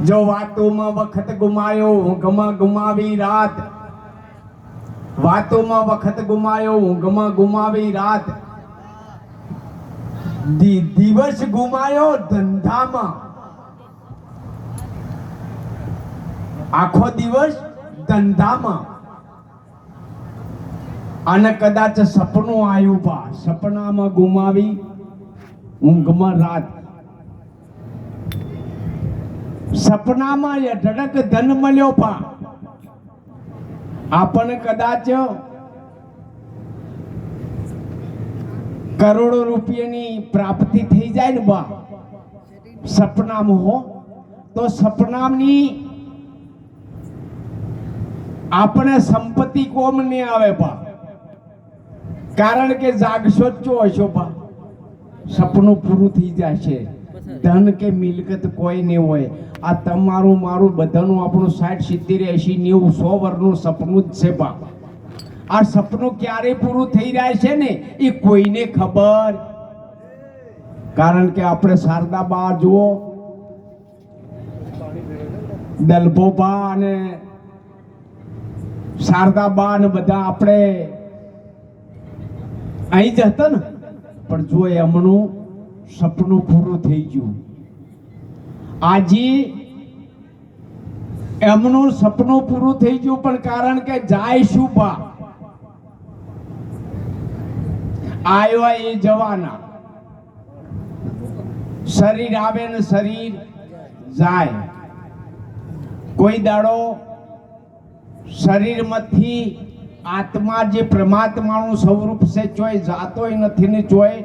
જો વાતોમાં વખત ગુમાયો, ઊંઘમાં ગુમાવી રાત. વાતોમાં વખત ગુમાયો, ઊંઘમાં ગુમાવી રાત. દિવસ ગુમાયો ધંધામાં. આખો દિવસ ધંધામાં. અને કદાચ સપનું આવ્યું પા સપનામાં ગુમાવી, ઊંઘમાં રાત. સપનામાં અઢળક ધન મળ્યો પા આપણને કદાચ કરોડો રૂપિયાની પ્રાપ્તિ થઈ જાય ને બા. સપનામાં હો. તો સપનાની આપણે સંપત્તિ કોમ નહીં આવે બા. કારણ કે જાગશો જ છો હશો બા. સપનું પૂરું થઈ જશે. ધન કે મિલકત કોઈ નહીં હોય. આ તમારું, મારું બધાનું આપણું સાઠ, સિત્તેર એસી નેવું, સો વર્ષનું સપનું જ છે, બાપ. આ સપનું ક્યારે પૂરું થઈ જાય છે ને, એ કોઈને ખબર? કારણ કે આપણે શારદા બા, જુઓ. દલભોબા અને શારદા બા ને બધા આપણે અહીં જ હતા ને. પણ જો એમનું સપનું પૂરું થઈ ગયું. આજે એમનું સપનું પૂરું થઈ ગયું પણ કારણ કે જાય શું બા? આવ્યા એ જવાના. શરીર આવે ને શરીર જાય. કોઈ દાડો શરીરમાંથી આત્મા જે પરમાત્માનું સ્વરૂપ છે ચોય જાતોય નથી ને ચોય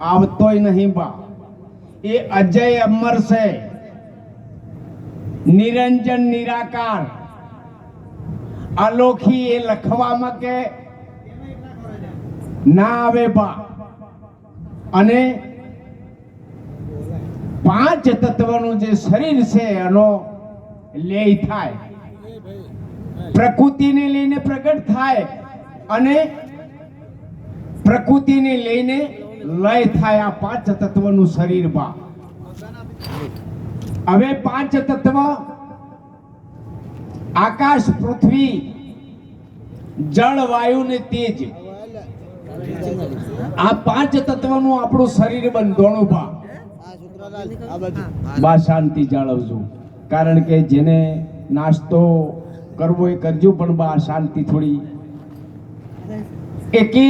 આવતોય નહીં બા. એ અજય અમર છે. નિરંજન નિરાકાર. અલોખી એ લખવામાં કે ના આવે બા. અને પાંચ તત્વનું જે શરીર છે એનો લેય થાય. પ્રકૃતિને લઈને પ્રગટ થાય અને પ્રકૃતિને લઈને લય થાય આ પાંચ તત્વનું શરીરમાં હવે પાંચ તત્વ, આકાશ, પૃથ્વી, જળ, વાયુ ને તેજ. આ પાંચ તત્વનું આપણું શરીર બંધોણું ભા બા શાંતિ જાળવજો. કારણ કે જેને નાસ્તો કરવો એ કરજો પણ બા શાંતિ થોડી. એકે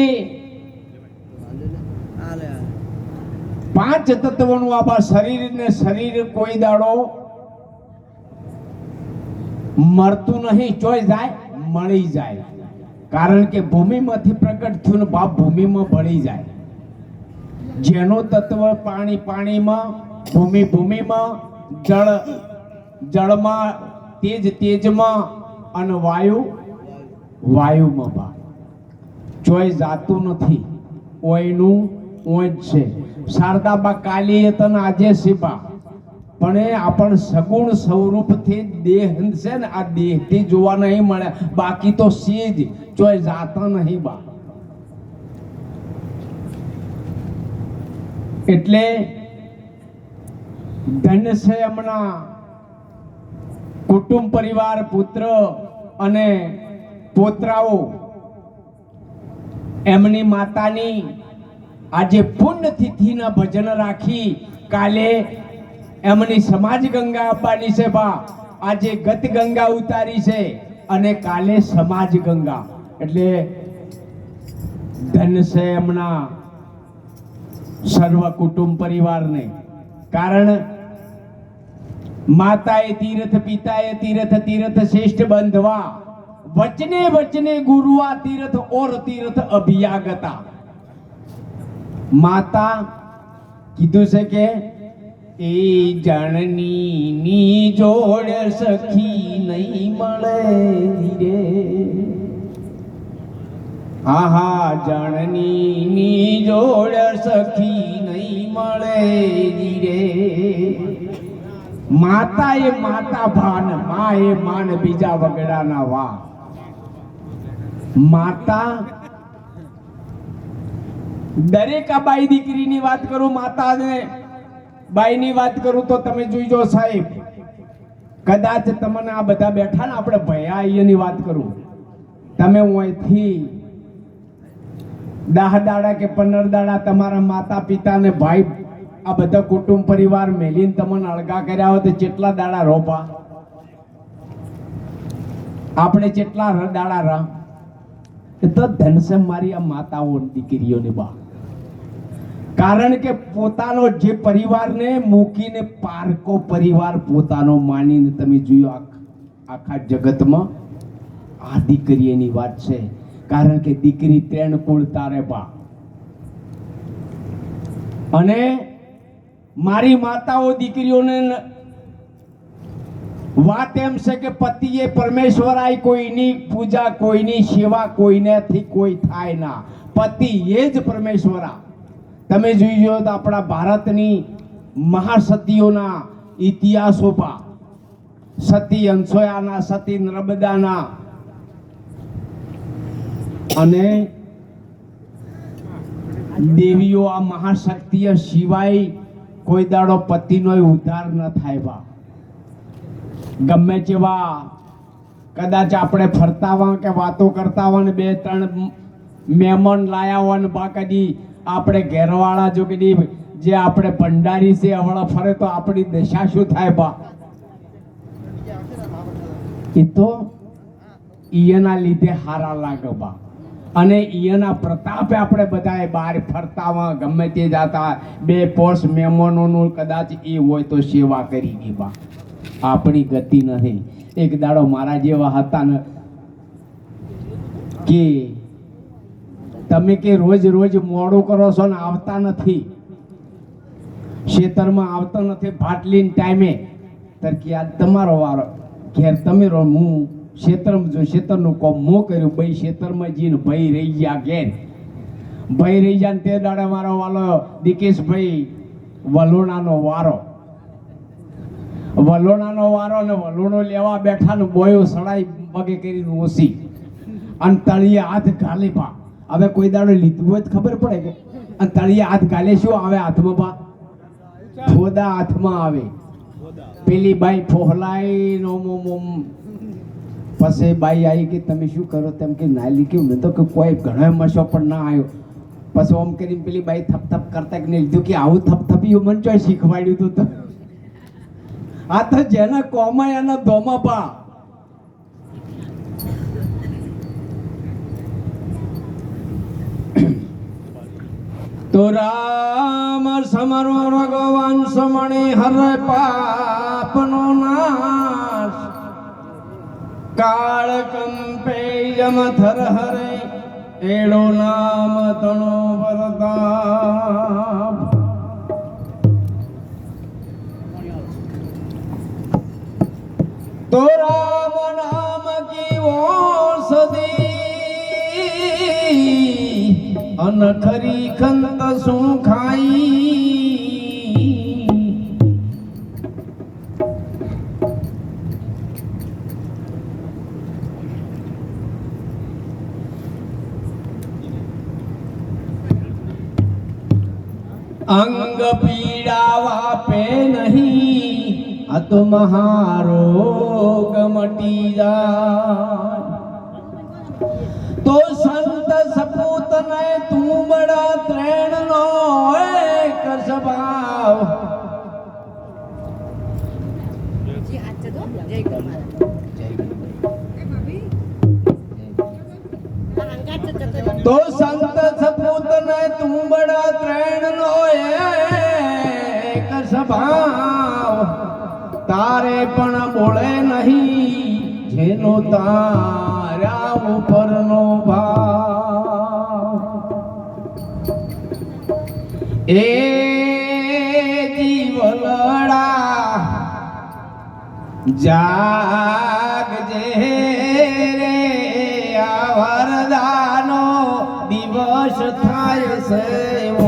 પાંચ તત્વોનું આપણા શરીરને શરીર કોઈ દાડો મળતું નહીં ચોઈ જાય, મળી જાય. કારણ કે ભૂમિમાંથી પ્રગટ થયું ને બાપ ભૂમિમાં ભળી જાય. જેનો તત્વ પાણી પાણીમાં, ભૂમિ ભૂમિમાં, જળ, જળમાં, તેજ તેજમાં અને વાયુ, વાયુમાં બાપ ચોય જાતું નથી. ઓયનું ઓય છે. શારદાબા કાલી તને આજે શિબા પણ એ આપણ સગુણ સ્વરૂપથી દેહ છે ને, આ દેહથી જોવા નહીં મળે. બાકી તો સીજ ચોય જાતા નહીં બા. એટલે ધન છે હમણાં કુટુંબ પરિવાર, પુત્ર અને પોતરાઓ, એમની માતાની આજે પુણ્ય તિથિના ભજન રાખી કાલે એમની સમાજ ગંગા આપવાની છે બા. આજે ગત ગંગા ઉતારી છે અને કાલે સમાજ ગંગા. એટલે ધન છે એમના સર્વ કુટુંબ પરિવારને. કારણ માતાએ તીર્થ, પિતાએ તીર્થ તીર્થ શ્રેષ્ઠ બંધવા. વચને વચને ગુરુઆ તીર્થ ઓર તીર્થ અભિયાગતા. માતા કીધું છે કે, એ જણની જોડ સખી નહીં મળે ધીરે. હા હા જણની જોડ સખી નહીં મળે ધીરે. માતા એ માતા ભાન મા એ માન બીજા વગડાના વા. માતા દરેક આ બાઈ દીકરીની વાત કરું માતા ને બાઈની વાત કરું તો તમે જોઈજો સાહેબ. કદાચ તમને આ બધા બેઠા ને આપણે ભયા અહીંયાની વાત કરું. તમે હું અહીંથી દાહ દાડા કે પંદર દાડા તમારા માતા પિતા ને ભાઈ આ બધા કુટુંબ પરિવાર મેલીને તમને અળગા કર્યા હોય તો કેટલા દાડા રોપા. આપણે કેટલા દાડા રા. તો ધન મારી આ માતાઓ દીકરીઓની બા. કારણ કે પોતાનો જે પરિવારને મૂકીને પારકો પરિવાર પોતાનો માનીને તમે જોયો આખ- જગતમાં આ દીકરી એની વાત છે. કારણ કે દીકરી ત્રણ કુળ તારે બા. અને મારી માતાઓ દીકરીઓને વાત એમ છે કે પતિએ પરમેશ્વરાય કોઈની પૂજા, કોઈની સેવા કોઈનેથી કોઈ થાય ના. પતિ એ જ પરમેશ્વરા. તમે જોઈ જો તો આપણા ભારતની મહાસતીઓના ઇતિહાસો પા સતી અંસોયાના સતી નર્મદાના અને દેવીઓ આ મહાશક્તિઓ સિવાય કોઈ દાડો પતિનો ઉદ્ધાર ન થાય બા. ગમે તેવા કદાચ આપણે ફરતા હોય કે વાતો કરતા હોય ને બે ત્રણ મહેમાન લાયા હોય ને બા, કદી આપણે ઘેરવાળા જો કે જે આપણે ભંડારી છે હવળા ફરે તો આપણી દશા શું થાય બા? એ તો ઈયના લીધે હારા લાગે બા. અને ઈયના પ્રતાપે આપણે બધાએ બહાર ફરતા ગમે તે જાતા બે પોર્સ મહેમાનોનું કદાચ એ હોય તો સેવા કરી ગઈ બા. આપણી ગતિ નહીં. એક દાડો મારા જેવા હતા ને કે તમે કે રોજ રોજ મોડું કરો છો ને આવતા નથી. ખેતરમાં આવતા નથી ફાટલીને ટાઈમે. તરકી આ તમારો વારો. ઘેર તમે રહો, હું ખેતરમાં જો ખેતરનું કોમ મો કર્યું, ભાઈ ખેતરમાં જઈને ભાઈ રહી ગયા ઘેર. ભાઈ રહી ગયા તે દાડે મારો વાલો દિકેશભાઈ વલોણાનો વારો. વલોણાનો વારો ને વલોણો લેવા બેઠા ને બોયો સડાઈ પગે કરીને ઓસી. અને તળિયે હાથ ઘાલી પા. હવે કોઈ દાડો લીધું હોય ખબર પડે કે અને તળિયે હાથ ગાલે શું આવે હાથમાં પા? ફોદા હાથમાં આવે. પેલી બાઈ ફોહલાઈ નો મોમ પછી બાઈ આવી કે તમે શું કરો? તેમ કે ના લીધું મેં તો કે કોઈ ઘણો મસો પણ ના આવ્યો. પછી ઓમ કરીને પેલી બાઈ થપ થપ કરતા કે લીધું કે આવું થપ થપ્યું મને ચોય શીખવાડ્યું તું તો. આ તો જેના કોમાય એના ધોમા પા. તો રામ સમરો ભગવાન સમણી હરે પાપનો નાશ. કાળ કંપે યમ થર હરે, એડો નામ તણો વરદાપ તો રામ ઔષધિ અન ખરી ખંત શું ખાઈ અંગ પીડાવા પે નહીં આ તો મહારોગ મટી જાય તો સંત સપૂત તો સંત સપૂત ને તુંબડા ત્રણ નો એક સ્વભાવ. તારે પણ બોલે નહીં, જેનો તારા ઉપરનો ભાવ. એ જીવલડા જાગજે. દિવસ થાય છે.